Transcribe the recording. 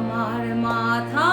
আমার মাথা